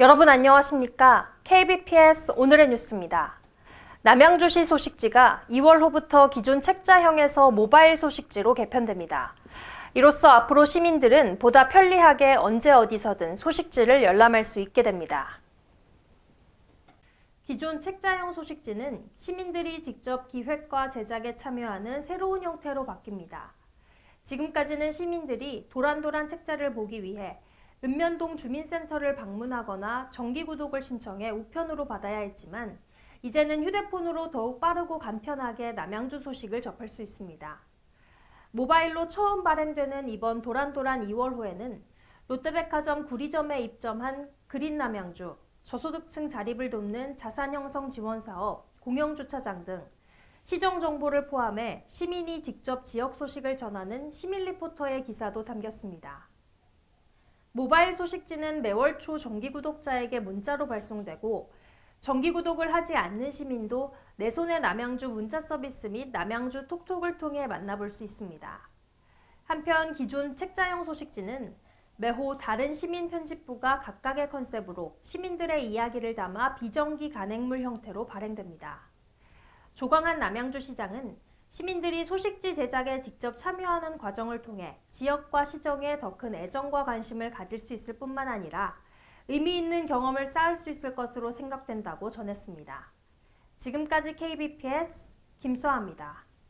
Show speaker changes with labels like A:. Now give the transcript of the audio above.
A: 여러분 안녕하십니까? KBPS 오늘의 뉴스입니다. 남양주시 소식지가 2월호부터 기존 책자형에서 모바일 소식지로 개편됩니다. 이로써 앞으로 시민들은 보다 편리하게 언제 어디서든 소식지를 열람할 수 있게 됩니다. 기존 책자형 소식지는 시민들이 직접 기획과 제작에 참여하는 새로운 형태로 바뀝니다. 지금까지는 시민들이 도란도란 책자를 보기 위해 읍면동 주민센터를 방문하거나 정기구독을 신청해 우편으로 받아야 했지만 이제는 휴대폰으로 더욱 빠르고 간편하게 남양주 소식을 접할 수 있습니다. 모바일로 처음 발행되는 이번 도란도란 2월호에는 롯데백화점 구리점에 입점한 그린 남양주, 저소득층 자립을 돕는 자산 형성 지원 사업, 공영 주차장 등 시정 정보를 포함해 시민이 직접 지역 소식을 전하는 시민 리포터의 기사도 담겼습니다. 모바일 소식지는 매월 초 정기 구독자에게 문자로 발송되고 정기 구독을 하지 않는 시민도 내 손의 남양주 문자 서비스 및 남양주 톡톡을 통해 만나볼 수 있습니다. 한편 기존 책자형 소식지는 매호 다른 시민 편집부가 각각의 컨셉으로 시민들의 이야기를 담아 비정기 간행물 형태로 발행됩니다. 조광한 남양주 시장은 시민들이 소식지 제작에 직접 참여하는 과정을 통해 지역과 시정에 더 큰 애정과 관심을 가질 수 있을 뿐만 아니라 의미 있는 경험을 쌓을 수 있을 것으로 생각된다고 전했습니다. 지금까지 KBPS 김수아입니다.